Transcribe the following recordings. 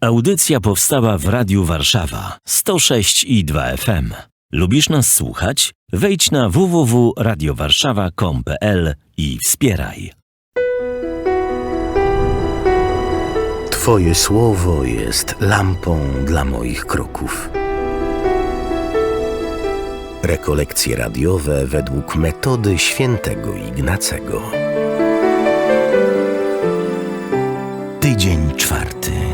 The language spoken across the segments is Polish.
Audycja powstała w Radiu Warszawa 106 i 2 FM. Lubisz nas słuchać? Wejdź na www.radiowarszawa.com.pl i wspieraj. Twoje słowo jest lampą dla moich kroków. Rekolekcje radiowe według metody świętego Ignacego. Tydzień czwarty.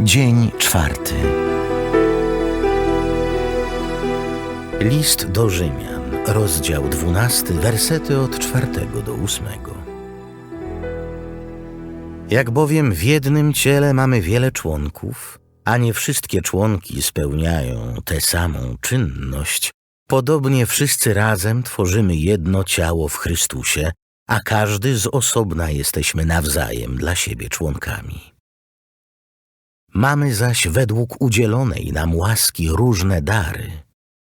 Dzień czwarty. List do Rzymian, rozdział dwunasty, wersety od czwartego do ósmego. Jak bowiem w jednym ciele mamy wiele członków, a nie wszystkie członki spełniają tę samą czynność, podobnie wszyscy razem tworzymy jedno ciało w Chrystusie, a każdy z osobna jesteśmy nawzajem dla siebie członkami. Mamy zaś według udzielonej nam łaski różne dary,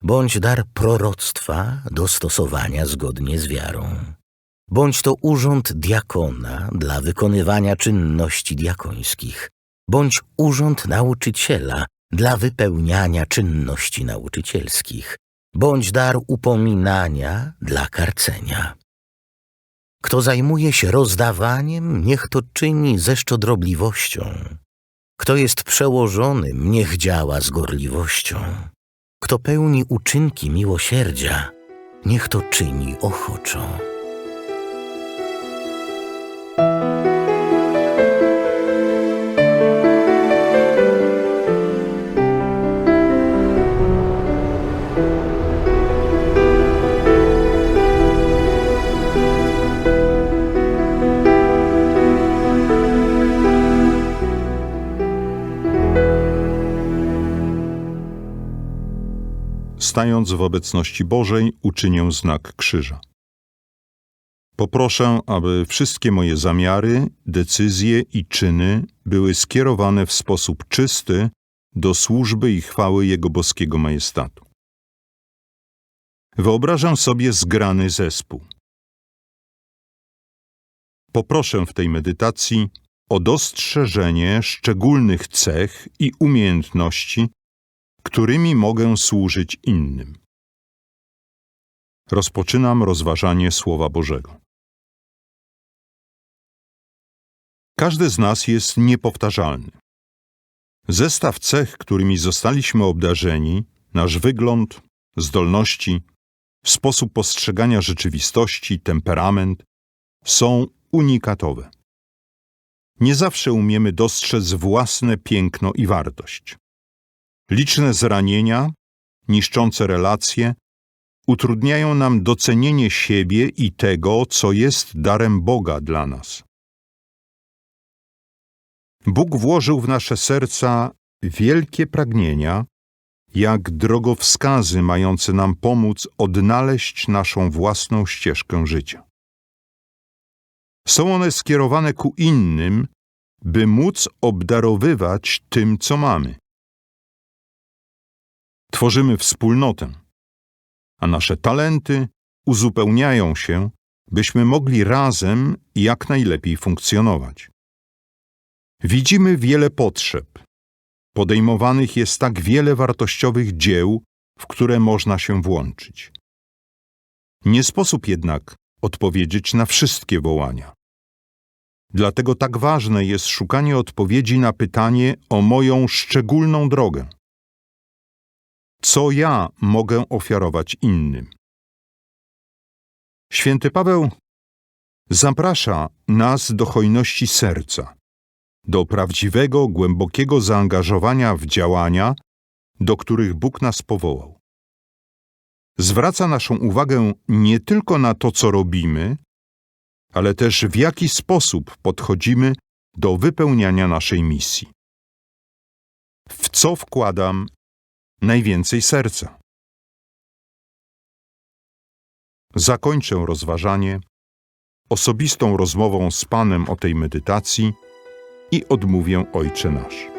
bądź dar proroctwa do stosowania zgodnie z wiarą, bądź to urząd diakona dla wykonywania czynności diakońskich, bądź urząd nauczyciela dla wypełniania czynności nauczycielskich, bądź dar upominania dla karcenia. Kto zajmuje się rozdawaniem, niech to czyni ze szczodrobliwością. Kto jest przełożonym, niech działa z gorliwością. Kto pełni uczynki miłosierdzia, niech to czyni ochoczo. Stając w obecności Bożej, uczynię znak krzyża. Poproszę, aby wszystkie moje zamiary, decyzje i czyny były skierowane w sposób czysty do służby i chwały Jego boskiego majestatu. Wyobrażam sobie zgrany zespół. Poproszę w tej medytacji o dostrzeżenie szczególnych cech i umiejętności, którymi mogę służyć innym. Rozpoczynam rozważanie Słowa Bożego. Każdy z nas jest niepowtarzalny. Zestaw cech, którymi zostaliśmy obdarzeni, nasz wygląd, zdolności, sposób postrzegania rzeczywistości, temperament, są unikatowe. Nie zawsze umiemy dostrzec własne piękno i wartość. Liczne zranienia, niszczące relacje, utrudniają nam docenienie siebie i tego, co jest darem Boga dla nas. Bóg włożył w nasze serca wielkie pragnienia, jak drogowskazy mające nam pomóc odnaleźć naszą własną ścieżkę życia. Są one skierowane ku innym, by móc obdarowywać tym, co mamy. Tworzymy wspólnotę, a nasze talenty uzupełniają się, byśmy mogli razem jak najlepiej funkcjonować. Widzimy wiele potrzeb. Podejmowanych jest tak wiele wartościowych dzieł, w które można się włączyć. Nie sposób jednak odpowiedzieć na wszystkie wołania. Dlatego tak ważne jest szukanie odpowiedzi na pytanie o moją szczególną drogę. Co ja mogę ofiarować innym? Święty Paweł zaprasza nas do hojności serca, do prawdziwego, głębokiego zaangażowania w działania, do których Bóg nas powołał. Zwraca naszą uwagę nie tylko na to, co robimy, ale też w jaki sposób podchodzimy do wypełniania naszej misji. W co wkładam najwięcej serca? Zakończę rozważanie osobistą rozmową z Panem o tej medytacji i odmówię Ojcze Nasz.